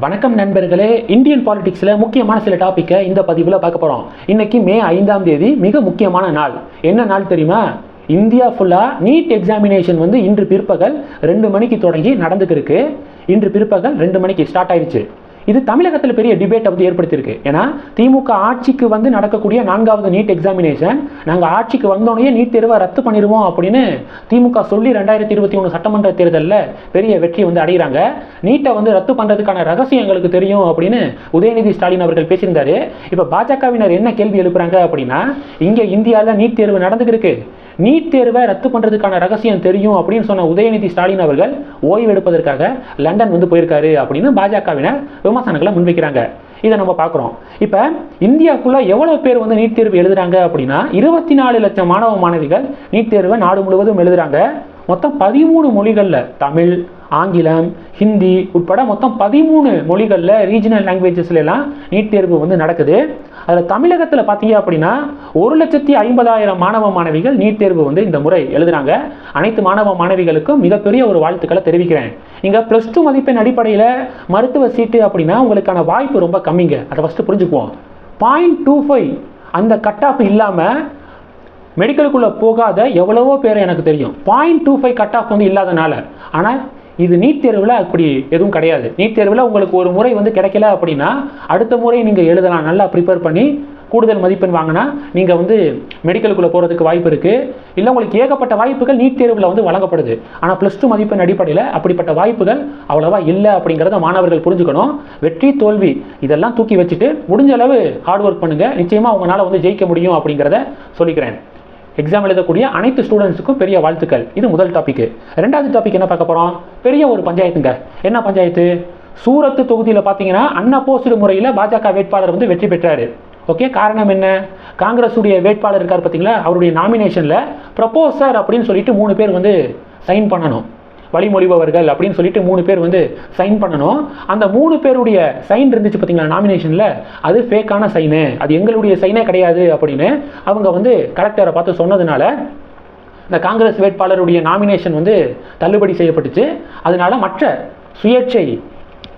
வணக்கம் நண்பர்களே இந்தியன் பாலிடிக்ஸில் முக்கியமான சில டாப்பிக்கை இந்த பதிவில் பார்க்க போகிறோம் இன்றைக்கி மே ஐந்தாம் தேதி மிக முக்கியமான நாள். என்ன நாள் தெரியுமா? இந்தியா ஃபுல்லாக நீட் எக்ஸாமினேஷன் வந்து இன்று பிற்பகல் ரெண்டு மணிக்கு தொடங்கி நடந்துக்கு இருக்கு இன்று பிற்பகல் ரெண்டு மணிக்கு ஸ்டார்ட் ஆயிடுச்சு. இது தமிழகத்தில் பெரிய டிபேட் வந்து ஏற்படுத்தியிருக்கு. ஏன்னா திமுக ஆட்சிக்கு வந்து நடக்கக்கூடிய நான்காவது நீட் எக்ஸாமினேஷன் நாங்கள் ஆட்சிக்கு வந்தோடனே நீட் தேர்வை ரத்து பண்ணிடுவோம் அப்படின்னு திமுக சொல்லி ரெண்டாயிரத்தி இருபத்தி ஒன்று சட்டமன்ற தேர்தலில் பெரிய வெற்றி வந்து அடைகிறாங்க நீட்டை வந்து ரத்து பண்ணுறதுக்கான ரகசியம் எங்களுக்கு தெரியும் அப்படின்னு உதயநிதி ஸ்டாலின் அவர்கள் பேசியிருந்தாரு. இப்போ பாஜகவினர் என்ன கேள்வி எழுப்புறாங்க அப்படின்னா இங்கே இந்தியாவில் நீட் தேர்வு நடந்துக்கிருக்கு நீட் தேர்வை ரத்து பண்ணுறதுக்கான ரகசியம் தெரியும் அப்படின்னு சொன்ன உதயநிதி ஸ்டாலின் அவர்கள் ஓய்வு எடுப்பதற்காக லண்டன் வந்து போயிருக்காரு அப்படின்னு பாஜகவினர் விமர்சனங்களை முன்வைக்கிறாங்க. இதை நம்ம பார்க்குறோம். இப்போ இந்தியாவுக்குள்ளே எவ்வளோ பேர் வந்து நீட் தேர்வு எழுதுகிறாங்க அப்படின்னா இருபத்தி நாலு லட்சம் மாணவ மாணவிகள் நீட் தேர்வை நாடு முழுவதும் எழுதுகிறாங்க மொத்தம் பதிமூணு மொழிகளில் தமிழ் ஆங்கிலம் ஹிந்தி உட்பட மொத்தம் பதிமூணு மொழிகளில் ரீஜினல் லாங்குவேஜஸ்லாம் நீட் தேர்வு வந்து நடக்குது. அதில் தமிழகத்தில் பார்த்தீங்க அப்படின்னா ஒரு லட்சத்தி ஐம்பதாயிரம் மாணவ மாணவிகள் நீட் தேர்வு வந்து இந்த முறை எழுதுறாங்க. அனைத்து மாணவ மாணவிகளுக்கும் மிகப்பெரிய ஒரு வாழ்த்துக்களை தெரிவிக்கிறேன். இங்கே ப்ளஸ் டூ மதிப்பெண் அடிப்படையில் மருத்துவ சீட்டு அப்படின்னா உங்களுக்கான வாய்ப்பு ரொம்ப கம்மிங்க. அதை ஃபஸ்ட்டு புரிஞ்சுக்குவோம். பாயிண்ட் டூ ஃபைவ் அந்த கட் ஆஃப் இல்லாமல் மெடிக்கலுக்குள்ளே போகாத எவ்வளவோ பேர் எனக்கு தெரியும். Point two five cut off வந்து இல்லாதனால. ஆனால் இது நீட் தேர்வில் அப்படி எதுவும் கிடையாது. நீட் தேர்வில் உங்களுக்கு ஒரு முறை வந்து கிடைக்கல அப்படின்னா அடுத்த முறை நீங்கள் எழுதலாம். நல்லா ப்ரிப்பேர் பண்ணி கூடுதல் மதிப்பெண் வாங்கினா நீங்கள் வந்து மெடிக்கலுக்குள்ளே போகிறதுக்கு வாய்ப்பு இருக்குது இல்லை உங்களுக்கு ஏகப்பட்ட வாய்ப்புகள் நீட் தேர்வில் வந்து வழங்கப்படுது. ஆனால் ப்ளஸ் டூ மதிப்பெண் அடிப்படையில் அப்படிப்பட்ட வாய்ப்புகள் அவ்வளோவா இல்லை அப்படிங்கிறத மாணவர்கள் புரிஞ்சுக்கணும். வெற்றி தோல்வி இதெல்லாம் தூக்கி வச்சுட்டு முடிஞ்ச அளவு ஹார்ட் ஒர்க் பண்ணுங்கள் நிச்சயமாக உங்களால் வந்து ஜெயிக்க முடியும் அப்படிங்கிறத சொல்லிக்கிறேன். எக்ஸாம் எழுதக்கூடிய அனைத்து ஸ்டூடெண்ட்ஸுக்கும் பெரிய வாழ்த்துக்கள். இது முதல் டாபிக் ரெண்டாவது டாபிக் என்ன பார்க்க போகிறோம் பெரிய ஒரு பஞ்சாயத்துங்க. என்ன பஞ்சாயத்து? சூரத்து தொகுதியில் பார்த்தீங்கன்னா அன்அப்போஸ்டு முறையில் பாஜக வேட்பாளர் வந்து வெற்றி பெற்றார். ஓகே காரணம் என்ன? காங்கிரஸுடைய வேட்பாளர் இருக்கார் பார்த்தீங்களா? அவருடைய நாமினேஷனில் ப்ரப்போசர் அப்படின்னு சொல்லிட்டு மூணு பேர் வந்து சைன் பண்ணணும். வழிமொழிபவர்கள் அப்படின்னு சொல்லிட்டு மூணு பேர் வந்து சைன் பண்ணணும். அந்த மூணு பேருடைய சைன் இருந்துச்சு பார்த்தீங்களா நாமினேஷனில் அது ஃபேக்கான சைனு அது எங்களுடைய சைனே கிடையாது அப்படின்னு அவங்க வந்து கலெக்டரை பார்த்து சொன்னதுனால இந்த காங்கிரஸ் வேட்பாளருடைய நாமினேஷன் வந்து தள்ளுபடி செய்யப்பட்டுச்சு. அதனால மற்ற சுயேட்சை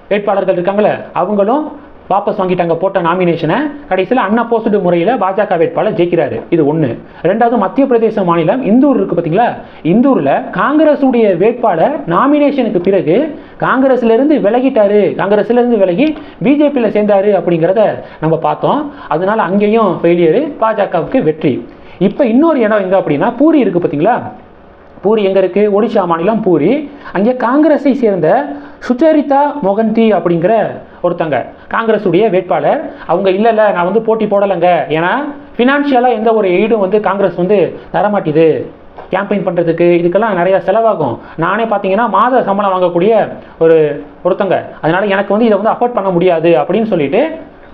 வேட்பாளர்கள் இருக்காங்களே அவங்களும் வாபஸ் வாங்கிட்டாங்க போட்ட நாமினேஷனை கடைசியில் அன்அப்போசிட் முறையில் பாஜக வேட்பாளர் ஜெயிக்கிறாரு. இது ஒன்று ரெண்டாவது மத்திய பிரதேச மாநிலம் இந்தூர் இருக்கு பார்த்தீங்களா இந்தூரில் காங்கிரஸுடைய வேட்பாளர் நாமினேஷனுக்கு பிறகு காங்கிரஸ்லேருந்து விலகிட்டாரு. காங்கிரஸ்லேருந்து விலகி பிஜேபியில் சேர்ந்தாரு அப்படிங்கிறத நம்ம பார்த்தோம். அதனால அங்கேயும் ஃபெயிலியரு பாஜகவுக்கு வெற்றி. இப்போ இன்னொரு இடம் எங்கே அப்படின்னா பூரி இருக்குது பார்த்தீங்களா பூரி எங்கே இருக்குது ஒடிஷா மாநிலம் பூரி. அங்கே காங்கிரஸை சேர்ந்த சுச்சரிதா மொகந்தி அப்படிங்கிற ஒருத்தங்க காங்கிரஸுடைய வேட்பாளர். அவங்க இல்லை இல்லை நான் வந்து போட்டி போடலைங்க. ஏன்னா ஃபினான்ஷியலாக எந்த ஒரு எய்டும் வந்து காங்கிரஸ் வந்து தரமாட்டிது. கேம்பெயின் பண்ணுறதுக்கு இதுக்கெல்லாம் நிறையா செலவாகும். நானே பார்த்தீங்கன்னா மாத சம்பளம் வாங்கக்கூடிய ஒரு ஒருத்தங்க. அதனால் எனக்கு வந்து இதை வந்து அஃபோர்ட் பண்ண முடியாது அப்படின்னு சொல்லிட்டு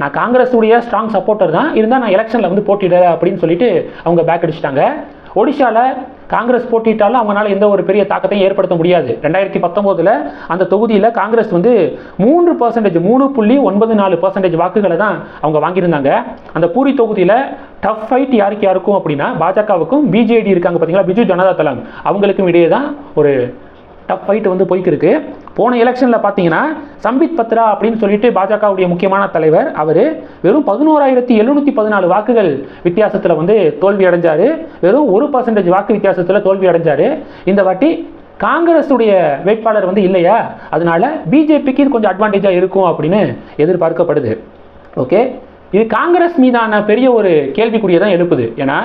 நான் காங்கிரஸுடைய ஸ்ட்ராங் சப்போர்ட்டர் தான். இருந்தால் நான் எலெக்ஷனில் வந்து போட்டிடுறேன் அப்படின்னு சொல்லிட்டு அவங்க பேக் அடிச்சிட்டாங்க. ஒடிஷாவில் காங்கிரஸ் போட்டிட்டாலும் அவங்களால எந்த ஒரு பெரிய தாக்கத்தையும் ஏற்படுத்த முடியாது. ரெண்டாயிரத்தி பத்தொம்போதில் அந்த தொகுதியில் காங்கிரஸ் வந்து மூன்று பர்சன்டேஜ் மூணு புள்ளி ஒன்பது நாலு பர்சன்டேஜ் வாக்குகளை தான் அவங்க வாங்கியிருந்தாங்க. அந்த பூரி தொகுதியில் டஃப் ஃபைட் யாருக்கு யாருக்கும் அப்படின்னா பாஜகவுக்கும் பிஜேடி இருக்காங்க பார்த்தீங்களா பிஜு ஜனதா தளம். அவங்களுக்கும் இடையே தான் ஒரு டஃப் ஃபைட் வந்து போய்க்கிருக்கு. போன எலெக்ஷனில் பார்த்தீங்கன்னா சம்பித் பத்ரா அப்படின்னு சொல்லிட்டு பாஜகவுடைய முக்கியமான தலைவர் அவர் வெறும் பதினோராயிரத்தி எழுநூற்றி பதினாலு வாக்குகள் வித்தியாசத்தில் வந்து தோல்வி அடைஞ்சார். வெறும் ஒரு பர்சன்டேஜ் வாக்கு வித்தியாசத்தில் தோல்வி அடைஞ்சார். இந்த வாட்டி காங்கிரஸுடைய வேட்பாளர் வந்து இல்லையா? அதனால பிஜேபிக்கு இது கொஞ்சம் அட்வான்டேஜாக இருக்கும் அப்படின்னு எதிர்பார்க்கப்படுது. ஓகே இது காங்கிரஸ் மீதான பெரிய ஒரு கேள்விக்குறியை தான் எழுப்புது. ஏன்னா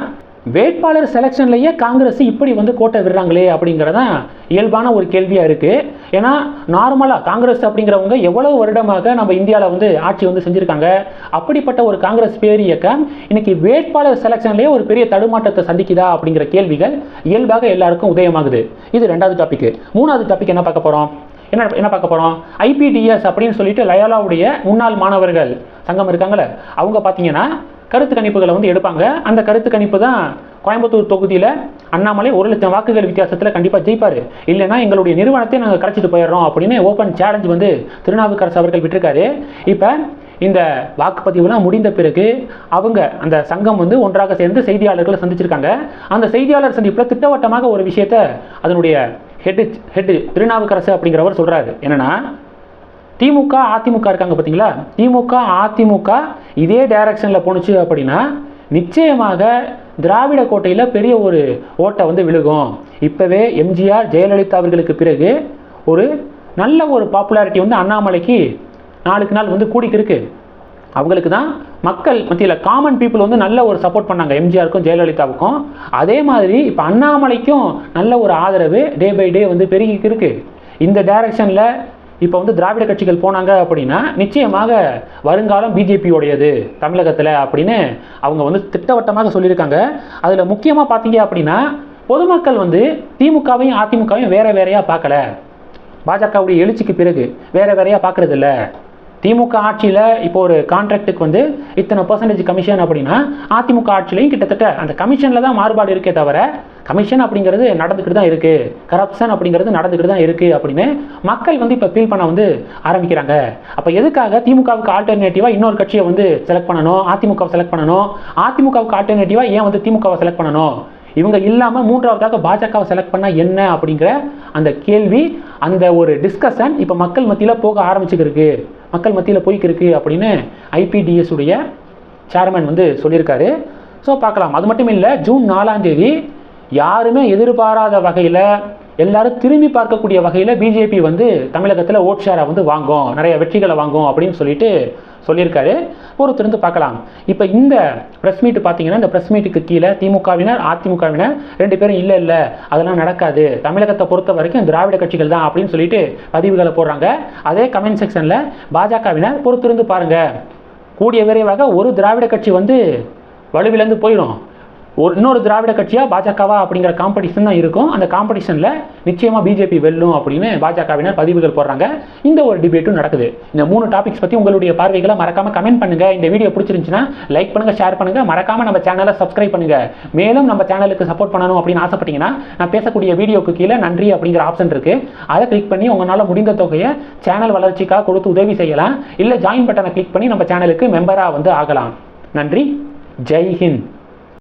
வேட்பாளர் செலெக்ஷன்லேயே காங்கிரஸ் இப்படி வந்து கோட்டை விடுறாங்களே அப்படிங்கிறதான் இயல்பான ஒரு கேள்வியாக இருக்குது ஏன்னா நார்மலாக காங்கிரஸ் அப்படிங்கிறவங்க எவ்வளவு வருடமாக நம்ம இந்தியாவில் வந்து ஆட்சி வந்து செஞ்சுருக்காங்க? அப்படிப்பட்ட ஒரு காங்கிரஸ் பேர் இயக்கம் இன்னைக்கு வேட்பாளர் செலெக்ஷன்லேயே ஒரு பெரிய தடுமாற்றத்தை சந்திக்குதா அப்படிங்கிற கேள்விகள் இயல்பாக எல்லாருக்கும் உதயமாகுது. இது ரெண்டாவது டாபிக் மூணாவது டாபிக் என்ன பார்க்க போகிறோம் என்ன என்ன பார்க்க போகிறோம் ஐபிடிஎஸ் அப்படின்னு சொல்லிட்டு லயாலாவுடைய முன்னாள் மாணவர்கள் சங்கம் இருக்காங்களே அவங்க பார்த்தீங்கன்னா கருத்து கணிப்புகளை வந்து எடுப்பாங்க. அந்த கருத்து கணிப்பு தான் கோயம்புத்தூர் தொகுதியில் அண்ணாமலை ஒரு லட்சம் வாக்குகள் வித்தியாசத்தில் கண்டிப்பாக ஜெயிப்பார். இல்லைன்னா எங்களுடைய நிறுவனத்தை நாங்கள் கரைச்சிட்டு போயிடுறோம் அப்படின்னு ஓப்பன் சேலஞ்ச் வந்து திருநாவுக்கரசு அவர்கள் விட்டிருக்காரு. இப்போ இந்த வாக்குப்பதிவுலாம் முடிந்த பிறகு அவங்க அந்த சங்கம் வந்து ஒன்றாக சேர்ந்து செய்தியாளர்களை சந்திச்சிருக்காங்க. அந்த செய்தியாளர் சந்திப்பில் திட்டவட்டமாக ஒரு விஷயத்த அதனுடைய ஹெட் ஹெட் திருநாவுக்கரசு அப்படிங்கிறவர் சொல்கிறாரு என்னென்னா திமுக அதிமுக இருக்காங்க பார்த்தீங்களா திமுக அதிமுக இதே டைரக்ஷனில் போணுச்சு அப்படின்னா நிச்சயமாக திராவிட கோட்டையில் பெரிய ஒரு ஓட்டை வந்து விழுகும். இப்போவே எம்ஜிஆர் ஜெயலலிதா அவர்களுக்கு பிறகு ஒரு நல்ல ஒரு பாப்புலாரிட்டி வந்து அண்ணாமலைக்கு நாளுக்கு நாள் வந்து கூடிக்கிருக்கு அவங்களுக்கு தான் மக்கள் மத்தியில் காமன் பீப்புள் வந்து நல்ல ஒரு சப்போர்ட் பண்ணாங்க எம்ஜிஆருக்கும் ஜெயலலிதாவுக்கும். அதே மாதிரி இப்போ அண்ணாமலைக்கும் நல்ல ஒரு ஆதரவு டே பை டே வந்து பெருகிக்கு இந்த டைரக்ஷனில் இப்போ வந்து திராவிட கட்சிகள் போனாங்க அப்படின்னா நிச்சயமாக வருங்காலம் பிஜேபியோடையது தமிழகத்தில் அப்படின்னு அவங்க வந்து திட்டவட்டமாக சொல்லியிருக்காங்க. அதில் முக்கியமாக பார்த்தீங்க அப்படின்னா பொதுமக்கள் வந்து திமுகவையும் அதிமுகவையும் வேற வேறையாக பார்க்கல. பாஜகவுடைய எழுச்சிக்கு பிறகு வேற வேறையாக பார்க்குறதில்ல. திமுக ஆட்சியில் இப்போ ஒரு கான்ட்ராக்டுக்கு வந்து இத்தனை பர்சன்டேஜ் கமிஷன் அப்படின்னா அதிமுக ஆட்சியிலையும் கிட்டத்தட்ட அந்த கமிஷனில் தான் மாறுபாடு இருக்கே தவிர கமிஷன் அப்படிங்கிறது நடந்துக்கிட்டு தான் இருக்குது கரப்ஷன் அப்படிங்கிறது நடந்துக்கிட்டு தான் இருக்குது அப்படின்னு மக்கள் வந்து இப்போ ஃபீல் பண்ண வந்து ஆரம்பிக்கிறாங்க. அப்போ எதுக்காக திமுகவுக்கு ஆல்டர்னேட்டிவாக இன்னொரு கட்சியை வந்து செலக்ட் பண்ணணும்? அதிமுகவை செலக்ட் பண்ணணும்? அதிமுகவுக்கு ஆல்டர்னேட்டிவாக ஏன் வந்து திமுகவை செலக்ட் பண்ணணும்? இவங்க இல்லாமல் மூன்றாவதாக பாஜகவை செலக்ட் பண்ணால் என்ன அப்படிங்கிற அந்த கேள்வி அந்த ஒரு டிஸ்கஷன் இப்போ மக்கள் மத்தியில் போக ஆரம்பிச்சுக்கிருக்கு. மக்கள் மத்தியில் போய்க்கிருக்கு அப்படின்னு ஐபிடிஎஸ் உடைய சேர்மேன் வந்து சொல்லியிருக்காரு. ஸோ பார்க்கலாம். அது மட்டும் இல்லை ஜூன் நாலாம் தேதி யாருமே எதிர்பாராத வகையில் எல்லாரும் திரும்பி பார்க்கக்கூடிய வகையில் பிஜேபி வந்து தமிழகத்தில் ஓட் ஷேரை வந்து வாங்கும். நிறைய வெற்றிகளை வாங்கும் அப்படின்னு சொல்லிட்டு சொல்லியிருக்காரு. பொறுத்திருந்து பார்க்கலாம். இப்போ இந்த ப்ரெஸ் மீட் பார்த்தீங்கன்னா இந்த ப்ரெஸ் மீட்டுக்கு கீழே திமுகவினர் அதிமுகவினர் ரெண்டு பேரும் இல்லை இல்லை அதெல்லாம் நடக்காது. தமிழகத்தை பொறுத்த வரைக்கும் திராவிட கட்சிகள் தான் அப்படின்னு சொல்லிட்டு பதிவுகளை போடுறாங்க. அதே கமெண்ட் செக்ஷனில் பாஜகவினர் பொறுத்திருந்து பாருங்கள் கூடிய விரைவாக ஒரு திராவிட கட்சி வந்து வலுவிழந்து போயிடும். ஒரு இன்னொரு திராவிட கட்சியாக பாஜகவா அப்படிங்கிற காம்படிஷன் தான் இருக்கும். அந்த காம்படிஷனில் நிச்சயமாக பிஜேபி வெல்லும் அப்படின்னு பாஜகவினர் பதிவுகள் போடுறாங்க. இந்த ஒரு டிபேட்டும் நடக்குது. இந்த மூணு டாபிக்ஸ் பற்றி உங்களுடைய பார்வைகளை மறக்காமல் கமெண்ட் பண்ணுங்கள் இந்த வீடியோ பிடிச்சிருந்துச்சுன்னா லைக் பண்ணுங்கள் ஷேர் பண்ணுங்கள் மறக்காமல் நம்ம சேனலை சப்ஸ்கிரைப் பண்ணுங்கள் மேலும் நம்ம சேனலுக்கு சப்போர்ட் பண்ணணும் அப்படின்னு ஆசைப்பட்டீங்கன்னா நான் பேசக்கூடிய வீடியோக்கு கீழே நன்றி அப்படிங்கிற ஆப்ஷன் இருக்குது அதை கிளிக் பண்ணி உங்களால் முடிந்த தொகையை சேனல் வளர்ச்சிக்காக கொடுத்து உதவி செய்யலாம். இல்லை ஜாயின் பட்டனை கிளிக் பண்ணி நம்ம சேனலுக்கு மெம்பராக வந்து ஆகலாம். நன்றி. ஜெய் ஹிந்த்.